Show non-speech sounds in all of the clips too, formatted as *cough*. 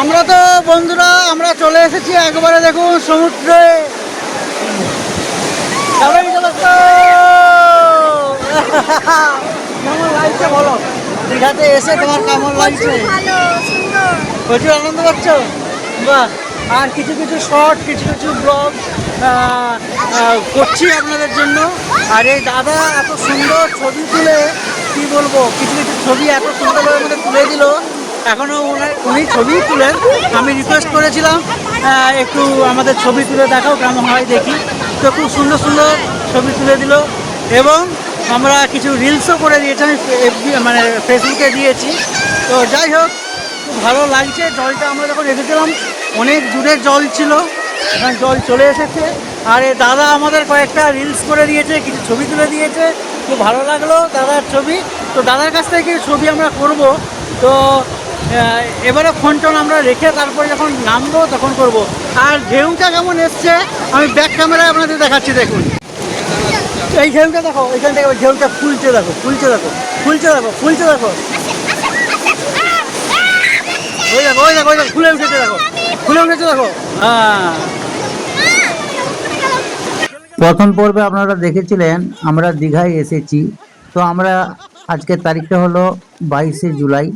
আমরা তো বন্ধুরা আমরা চলে এসেছি একবারে দেখুন সমুদ্রে। কেমন লাগছে? বলো? দীঘাতে এসে তোমার কেমন লাগছে? প্রচুর আনন্দ পাচ্ছ? বাহ আর কিছু কিছু শর্ট কিছু কিছু ব্লগ করছি আপনাদের জন্য। আর এই দাদা এত সুন্দর ছবি তুলে কি বলব কিছু কিছু ছবি এত সুন্দরভাবে আমাদের তুলে দিল। এখনও উনি ছবি তুলেন। আমি রিকোয়েস্ট করেছিলাম একটু আমাদের ছবি তুলে দেখাও কেমন হয় দেখি। তো খুব সুন্দর সুন্দর ছবি তুলে দিল। এবং আমরা কিছু রিলসও করে দিয়েছি আমি মানে ফেসবুকে দিয়েছি। তো যাই হোক, খুব ভালো লাগছে। জলটা আমরা যখন এসেছিলাম অনেক দূরের জল ছিল। এখন জল চলে এসেছে। আর এ দাদা আমাদের কয়েকটা রিলস করে দিয়েছে, কিছু ছবি তুলে দিয়েছে। খুব ভালো লাগল দাদার ছবি। তো দাদার কাছ থেকে ছবি আমরা করব। তো এবারে ফোন টোন আমরা রেখে তারপরে যখন নামবো তখন করব। আর ঢেউটা কেমন এসছে, আমি ব্যাক ক্যামেরায় আপনাদের দেখাচ্ছি, দেখুন। এই ঢেউটা দেখো, এখান থেকে ঢেউটা ফুলছে দেখো ফুলছে দেখো ফুলছে দেখো ফুলছে দেখো। ওই দেখো ওই দেখো ওই দেখো, ফুলে উঠেছে দেখো, ফুলে উঠেছে দেখো। হ্যাঁ। প্রথম পর্বে আপনারা দেখেছিলেন, আমরা দীঘায় এসেছি। তো আমরা আজকের তারিখটা হলো বাইশে জুলাই।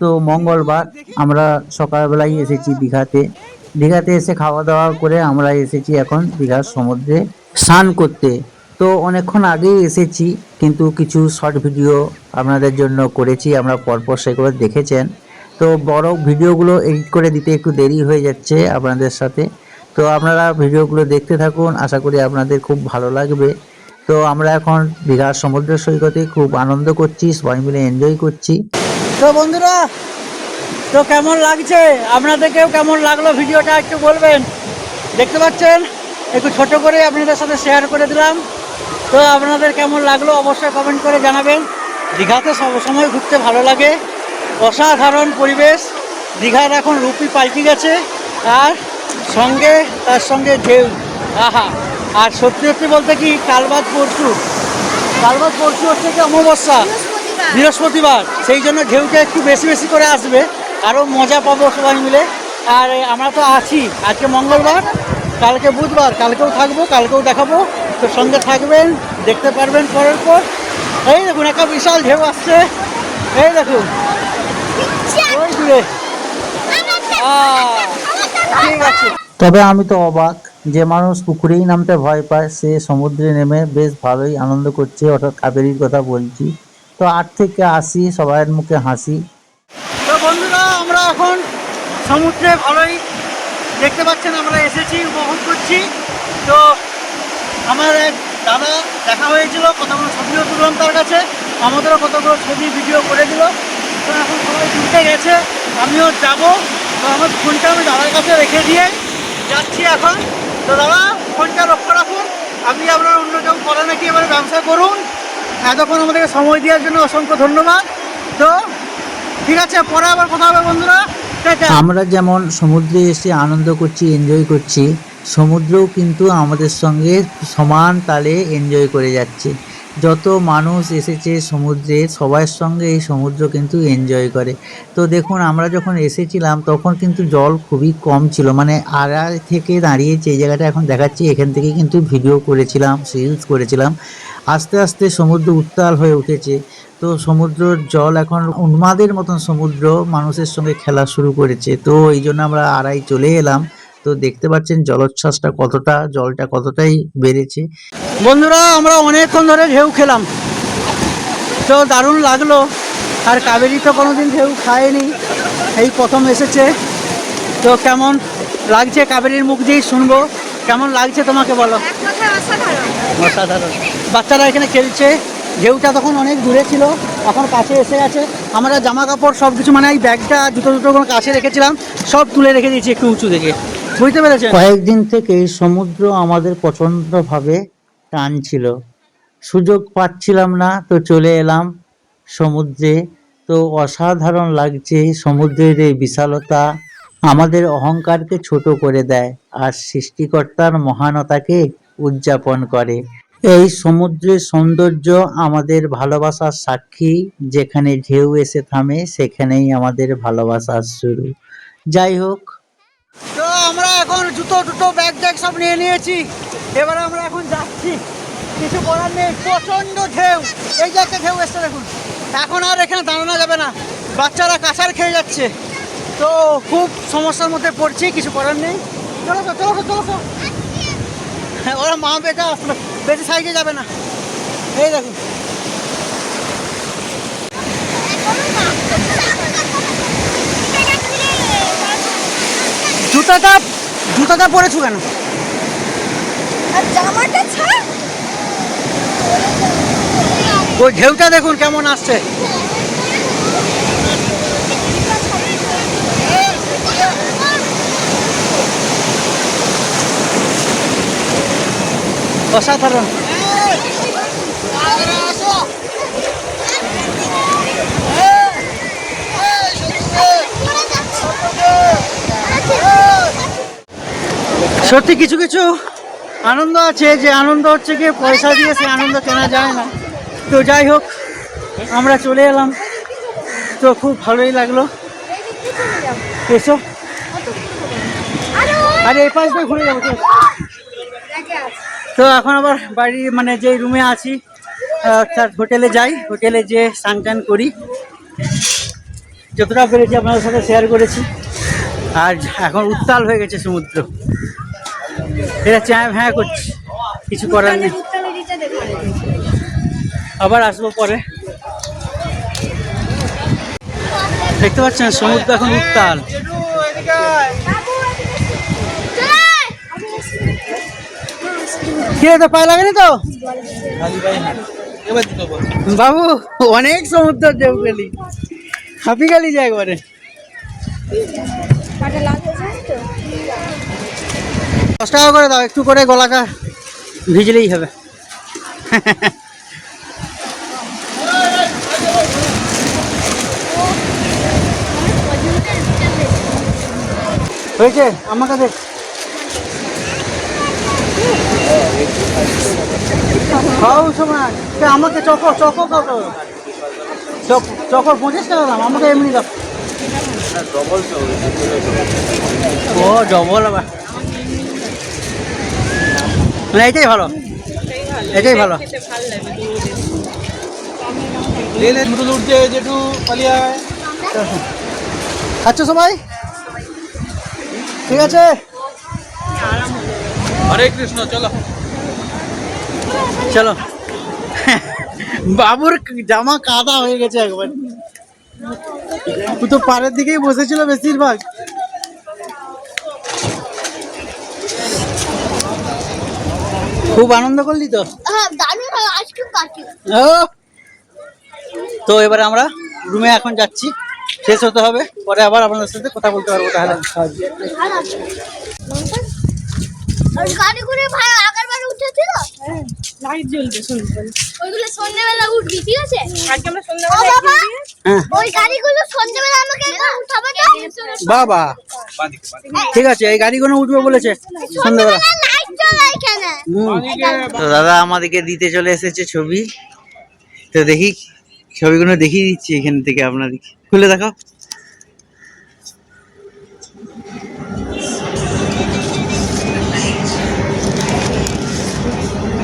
তো মঙ্গলবার আমরা সকালবেলায় এসেছি দীঘাতে। দীঘাতে এসে খাওয়া দাওয়া করে আমরা এসেছি এখন দীঘার সমুদ্রে স্নান করতে। তো অনেকক্ষণ আগেই এসেছি, কিন্তু কিছু শর্ট ভিডিও আপনাদের জন্য করেছি, আমরা পরপর সেগুলো দেখেছেন। তো বড় ভিডিওগুলো এডিট করে দিতে একটু দেরি হয়ে যাচ্ছে আপনাদের সাথে। তো আপনারা ভিডিওগুলো দেখতে থাকুন, আশা করি আপনাদের খুব ভালো লাগবে। তো আমরা এখন দীঘার সমুদ্র সৈকতে খুব আনন্দ করছি, সবাই মিলে এনজয় করছি। তো বন্ধুরা, তো কেমন লাগছে? আপনাদেরকেও কেমন লাগল ভিডিওটা একটু বলবেন? দেখতে পাচ্ছেন? একটু ছোট করে আপনাদের সাথে শেয়ার করে দিলাম। তো আপনাদের কেমন লাগল অবশ্যই কমেন্ট করে জানাবেন। দীঘাতে সব সময় ঘুরতে ভালো লাগে। অসাধারণ পরিবেশ। দীঘার এখন রুপি পাল্টে গেছে। আর সঙ্গে, তার সঙ্গে ঢেউ। আহা! আর সত্যি সত্যি বলতে কি, কালবাদ পরশু। কালবাদ পরশু হচ্ছে কি অমাবস্যা। বৃহস্পতিবার বৃহস্পতিবার সেই জন্য ঢেউটা একটু বেশি বেশি করে আসবে। আরও মজা পাবো সবাই মিলে। আর আমরা তো আছি আজকে মঙ্গলবার কালকে বুধবার কালকেও থাকব কালকেও দেখাবো। তো সঙ্গে থাকবেন দেখতে পারবেন পরের পর। এই দেখুন একটা বিশাল ঢেউ আসছে। এই দেখুন। ওই দূরে আহ, ঠিক আছে। তবে আমি তো অবাক যে মানুষ পুকুরেই নামতে ভয় পায় সে সমুদ্রে নেমে বেশ ভালোই আনন্দ করছে অর্থাৎ কাবেরির কথা বলছি। তো আট থেকে আসি সবার মুখে হাসি। তো বন্ধুরা, আমরা এখন সমুদ্রে ভালোই দেখতে পাচ্ছেন, আমরা এসেছি, উপভোগ করছি। তো আমার এক দাদা দেখা হয়েছিল কতগুলো ছবিও তুললাম তার কাছে। আমাদেরও কতগুলো ছবি, ভিডিও করে দিল। তো এখন সবাই ঘুরতে গেছে, আমিও যাব। তো আমার ফোনটা আমি দাদার কাছে রেখে দিয়ে যাচ্ছি এখন। তো দাদা, ফোনটা লক্ষ্য রাখুন আপনি আপনার অন্য কেউ করে নাকি এবারে ব্যবসা করুন। এতক্ষণ আমাদেরকে সময় দেওয়ার জন্য অসংখ্য ধন্যবাদ। তো, ঠিক আছে, পরে আবার কথা হবে বন্ধুরা। আমরা যেমন সমুদ্রে এসে আনন্দ করছি এনজয় করছি, সমুদ্রও কিন্তু আমাদের সঙ্গে সমান তালে এনজয় করে যাচ্ছে। যত মানুষ এসেছে সমুদ্রে, সবার সঙ্গে এই সমুদ্র কিন্তু এনজয় করে। তো দেখুন, আমরা যখন এসেছিলাম, তখন কিন্তু জল খুবই কম ছিল। মানে আড়াই থেকে দাঁড়িয়েছে এই জায়গাটা এখন দেখাচ্ছি, এখান থেকে কিন্তু ভিডিও করেছিলাম রিলস করেছিলাম। আস্তে আস্তে সমুদ্র উত্তাল হয়ে উঠেছে। তো সমুদ্রের জল এখন উন্মাদের মতন সমুদ্র মানুষের সঙ্গে খেলা শুরু করেছে। তো এই জন্য আমরা আড়াই চলে এলাম। তো দেখতে পাচ্ছেন জলোচ্ছ্বাসটা কতটা, জলটা কতটাই বেড়েছে। বন্ধুরা, আমরা অনেকক্ষণ ধরে ঢেউ খেলাম। তো দারুণ লাগল। আর কাবেরি তো কোনোদিন ঢেউ খায়নি। এই প্রথম এসেছে। তো কেমন লাগছে কাবেরির মুখ দিয়েই শুনব। কেমন লাগছে তোমাকে বলো। অসাধারণ। অসাধারণ। বাচ্চারা এখানে খেলছে। ঢেউটা তখন অনেক দূরে ছিল এখন কাছে এসে গেছে। আমরা জামা কাপড় সব কিছু মানে এই ব্যাগটা জুতো জুতো কোনো কাছে রেখেছিলাম সব তুলে রেখে দিয়েছি একটু উঁচু থেকে। বুঝতে পেরেছেন? কয়েকদিন থেকে সমুদ্র আমাদের প্রচণ্ডভাবে টানছিল সুযোগ পাচ্ছিলাম না তো চলে এলাম সমুদ্রে। তো অসাধারণ লাগছে সমুদ্রের এই বিশালতা আমাদের অহংকারকে ছোট করে দেয়। আর সৃষ্টিকর্তার মহানতাকে উদযাপন করে। এই সমুদ্রের সৌন্দর্য আমাদের ভালোবাসার সাক্ষী। যেখানে ঢেউ এসে থামে সেখানেই আমাদের ভালোবাসার শুরু। যাই হোক। তো আমরা এখন জুতো টুতো ব্যাগ ট্যাগ সব নিয়ে নিয়েছি। এবার আমরা এখন যাচ্ছি। কিছু করার নেই প্রচণ্ড ঢেউ। এই যে ঢেউ এসছে দেখুন। এখন আর এখানে দাঁড়ানো যাবে না। বাচ্চারা কাঁচার খেয়ে যাচ্ছে। তো খুব সমস্যার মধ্যে পড়ছি কিছু করার নেই। চলো চলো চলো হ্যাঁ, *laughs* ওরা মা বেটা আসলো বেশি সাইডে যাবে না। এই দেখুন জুতাটা জুতাটা পরেছো কেন? আর জামাটা ছাড়। ওই ঢেউটা দেখুন কেমন আসছে। অসাধারণ। সত্যি কিছু কিছু আনন্দ আছে, যে আনন্দ হচ্ছে গিয়ে পয়সা দিয়ে সে আনন্দ কেনা যায় না। তো যাই হোক, আমরা চলে এলাম। তো খুব ভালোই লাগল। এসো। আরে এই পাশ দিয়ে ঘুরে যাব। তো এখন আবার বাড়ি মানে যে রুমে আছি তার হোটেলে যাই, হোটেলে যে স্নান টান করি। যতটা পেরেছি আপনাদের সাথে শেয়ার করেছি। আর এখন উত্তাল হয়ে গেছে সমুদ্র। এটা চ্যাঁ ভ্যাঁ করছে, কিছু করার নেই। আবার আসব পরে। দেখতে পাচ্ছেন, সমুদ্র এখন উত্তাল। কি রে, তো পায়ে লাগেনি তো? বাবু অনেক সমুদ্র ঢেউ গেলি। হাঁপি গেলি যে একবারে। দশ টাকা করে দাও একটু করে গলাটা ভিজলেই হবে। হয়েছে? আমাকে দেখ খাও সময় এ, আমাকে চকো চকো খাও তো চক পঁচিশ টাকা দাম আমাকে এমনি দাও ও ডবল আবার। না এটাই ভালো। এটাই ভালো। দুটো উঠছে যেটু পালিয়া খাচ্ছ সবাই। ঠিক আছে? হরে কৃষ্ণ চলো। চলো। বাবুর জামা কাদা হয়ে গেছে একবার। ও তো পাড়ের দিকেই বসেছিল বেশিরভাগ। খুব আনন্দ করলি তো? হ্যাঁ! তো এবার আমরা রুমে এখন যাচ্ছি। শেষ হতে হবে পরে আবার আপনাদের সাথে কথা বলতে পারব তাহলে। গাড়ি করে ভাই আগের বারে উঠেছিল লাইট জ্বলবে শুনছেন ওইগুলো সন্ধ্যেবেলা উঠবি ঠিক আছে? আজকে আমরা সন্ধ্যাবেলা বাবা! হ্যাঁ। ওই গাড়িগুলো সন্ধ্যেবেলা আমাকে উঠাবে তো? বাবা। ঠিক আছে এই গাড়িগুলো উঠবে বলেছে সন্ধ্যাবেলা। তো দাদা আমাদেরকে দিতে চলে এসেছে ছবি। তো দেখি ছবিগুলো দেখিয়ে দিচ্ছি এখান থেকে আপনাদেরকে। খুলে দেখাও।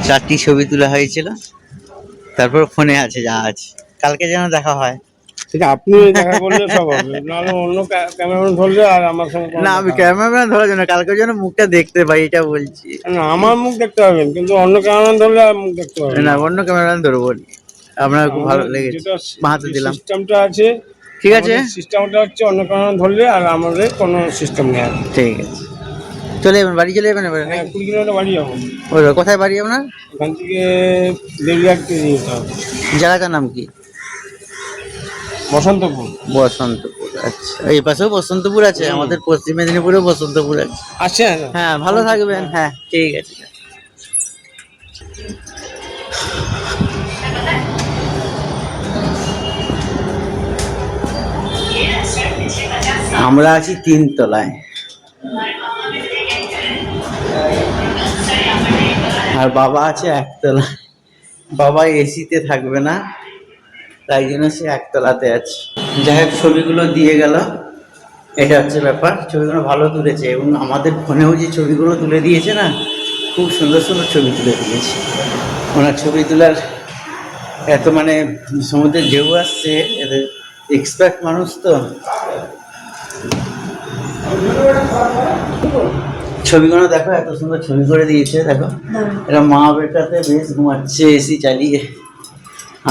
চারটি ছবি তোলা হয়েছিল। তারপর ফোনে আছে যা আছে। কালকে যেন দেখা হয়। সেটা আপনি দেখা করলে সব হবে। নাহলে অন্য ক্যামেরাম্যান ধরলে আর আমার সঙ্গে না আমি ক্যামেরাম্যান ধরার জন্য কালকে যেন মুখটা দেখতে পাই এটা বলছি। না, আমার মুখ দেখতে পাবেন কিন্তু অন্য ক্যামেরাম্যান ধরলে আর মুখ দেখতে পাবেন না অন্য ক্যামেরাম্যান ধরবো। আপনার খুব ভালো লেগেছে। দিলাম। সিস্টেমটা আছে ঠিক আছে? সিস্টেমটা হচ্ছে অন্য ক্যামেরাম্যান ধরলে আর আমাদের কোনো সিস্টেম নেই। ঠিক আছে। চলে যাবেন বাড়ি চলে যাবেন এবারে? হ্যাঁ নাকি কুড়ি কিলোমিটার বাড়ি যাব। ওই কোথায় বাড়ি আপনার? থেকে জায়গাটার নাম কি? বসন্তপুর। বসন্তপুর আচ্ছা। এই পাশেও বসন্তপুর আছে আমাদের পশ্চিম মেদিনীপুরেও বসন্তপুর আছে। আছে হ্যাঁ ভালো থাকবেন হ্যাঁ ঠিক আছে। আমরা আছি তিনতলায়। আর বাবা আছে একতলা। বাবা এসিতে থাকবে না, তাই জন্য সে একতলাতে আছে। যাই হোক, ছবিগুলো দিয়ে গেল। এটা হচ্ছে ব্যাপার। ছবিগুলো ভালো তুলেছে এবং আমাদের ফোনেও যে ছবিগুলো তুলে দিয়েছে না, খুব সুন্দর সুন্দর ছবি তুলে দিয়েছে। ওনার ছবি তোলার এত মানে সমুদ্রের ঢেউ আসছে এদের এক্সপার্ট মানুষ তো। ছবিগুলো দেখো এত সুন্দর ছবি করে দিয়েছে দেখো। এরা মা বেটাতে বেশ ঘুমাচ্ছে এসি চালিয়ে।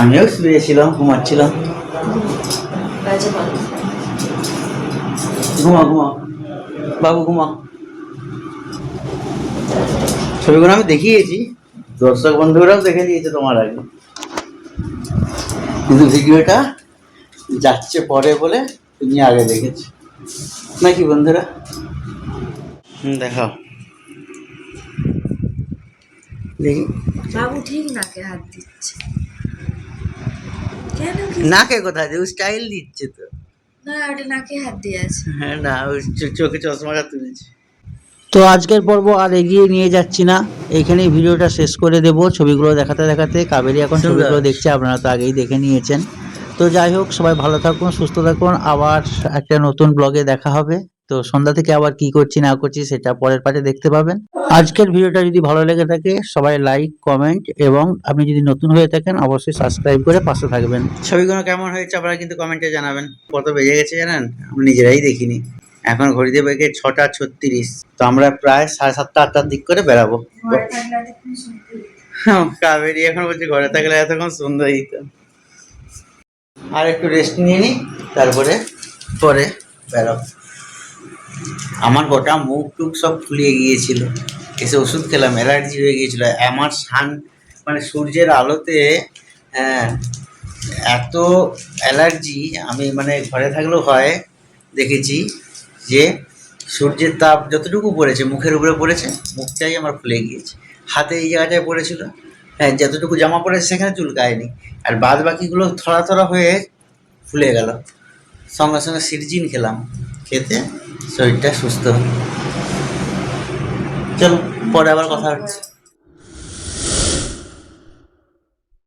আমিও শুয়েছিলাম ঘুমাচ্ছিলাম। ঘুমা ঘুমা। বাবু ঘুমা। ছবিগুলো আমি দেখিয়েছি দর্শক বন্ধুরাও দেখে দিয়েছে তোমার আগে। কিন্তু ভিডিওটা যাচ্ছে পরে বলে তুমি আগে দেখেছ। নাকি বন্ধুরা? দেখাও। দেখি। বাবু ঠিক নাকে হাত দিচ্ছে। কেন নাকে কোথায়? ও স্টাইল দিচ্ছে তো। না ওটা নাকে হাত দিয়ে আছে। হ্যাঁ না ওই চোখে চশমাটা তুলেছে। তো আজকের পর্ব আর এগিয়ে নিয়ে যাচ্ছি না। এইখানেই ভিডিওটা শেষ করে দেব। ছবিগুলো দেখাতে দেখাতে কাবেরি এখন ছবিগুলো দেখছে আপনারা তো আগেই দেখে নিয়েছেন। তো যাই হোক সবাই ভালো থাকুন সুস্থ থাকুন। আবার একটা নতুন ব্লগে দেখা হবে। তো সন্ধ্যা থেকে আবার কি করছি না করছি সেটা পরের পাটে দেখতে পাবেন। আজকের ভিডিওটা যদি ভালো লেগে থাকে, সবাই লাইক কমেন্ট এবং আপনি যদি নতুন হয়ে থাকেন, অবশ্যই সাবস্ক্রাইব করে পাশে থাকবেন। ছবিগুলো কেমন হয়েছে আপনারা কিন্তু কমেন্টে জানাবেন। কত বেজে গেছে জানেন? আমি নিজেরাই দেখিনি। এখন ঘড়িতে বেগে ছটা ছত্রিশ। তো আমরা প্রায় সাড়ে সাতটা, আটটার দিক করে বেরাবো কাবেরি এখন বলছি ঘরে থাকলে এতক্ষণ সুন্দরই তো আর একটু রেস্ট নিয়ে নিই তারপরে, পরে বেরোব আমার গোটা মুখ টুক সব ফুলিয়ে গিয়েছিল। এসে ওষুধ খেলাম, অ্যালার্জি হয়ে গিয়েছিল। আমার সান মানে সূর্যের আলোতে হ্যাঁ এত অ্যালার্জি, আমি মানে ঘরে থাকলেও হয়, দেখেছি যে সূর্যের তাপ যতটুকু পড়েছে, মুখের উপরে পড়েছে, মুখটাই আমার ফুলে গিয়েছে। হাতে এই জায়গাটায় পড়েছিল। হ্যাঁ যতটুকু জামা পড়েছে, সেখানে চুলকায়নি আর বাদ বাকিগুলো থরা থরা হয়ে ফুলে গেল। সঙ্গে সঙ্গে সিরজিন খেলাম, খেতে শরীরটা সুস্থ। চলো পরে আবার কথা হচ্ছে।